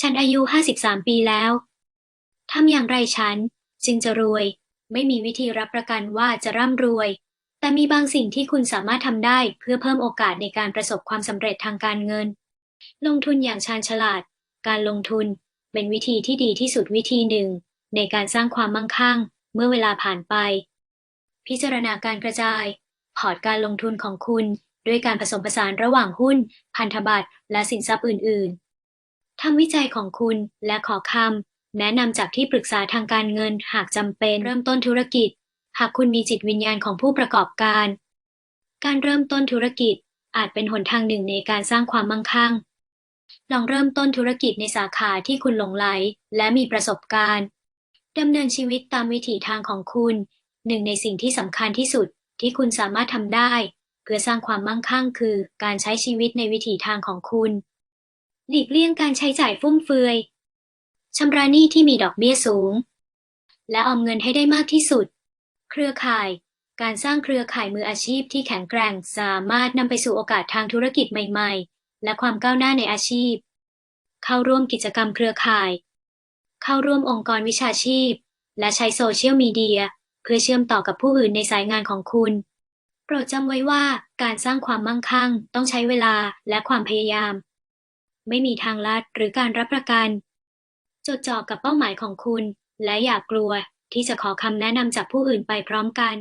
ฉันอายุ53ปีแล้ว ทำอย่างไรฉัน จึงจะรวย ไม่มีวิธีรับประกันว่าจะร่ำรวย แต่มีบางสิ่งที่คุณสามารถทำได้เพื่อเพิ่มโอกาสในการประสบความสำเร็จทางการเงิน ลงทุนอย่างชาญฉลาด การลงทุนเป็นวิธีที่ดีที่สุดวิธีหนึ่ง ในการสร้างความมั่งคั่ง เมื่อเวลาผ่านไป พิจารณาการกระจาย พอร์ตการลงทุนของคุณ ด้วยการผสมผสานระหว่างหุ้น พันธบัตรและสินทรัพย์อื่น ๆ ทำวิจัยของคุณและขอคำแนะนำจากที่ปรึกษาทางการเงินหากจำเป็นเริ่มต้นธุรกิจ หากคุณมีจิตวิญญาณของผู้ประกอบการ การเริ่มต้นธุรกิจอาจเป็นหนทางหนึ่งในการสร้างความมั่งคั่ง ลองเริ่มต้นธุรกิจในสาขาที่คุณหลงไหลและมีประสบการณ์ดำเนินชีวิตตามวิถีทางของคุณ หนึ่งในสิ่งที่สำคัญที่สุดที่คุณสามารถทำได้ เพื่อสร้างความมั่งคั่งคือ การใช้ชีวิตในวิถีทางของคุณ หลีกเลี่ยงการใช้จ่ายฟุ่มเฟือยชำระหนี้ที่มีดอกเบี้ยสูง และออมเงินให้ได้มากที่สุด เครือข่าย การสร้างเครือข่ายมืออาชีพที่แข็งแกร่งสามารถนำไปสู่โอกาสทางธุรกิจใหม่ๆ และความก้าวหน้าในอาชีพ เข้าร่วมกิจกรรมเครือข่าย เข้าร่วมองค์กรวิชาชีพ และใช้โซเชียลมีเดียเพื่อเชื่อมต่อกับผู้อื่นในสายงานของคุณ โปรดจำไว้ว่าการสร้างความมั่งคั่ง ต้องใช้เวลาและความพยายาม ไม่มีทางลัดหรือการรับประกัน จดจ่อกับเป้าหมายของคุณ และอย่ากลัวที่จะขอคำแนะนำจากผู้อื่นไปพร้อมกัน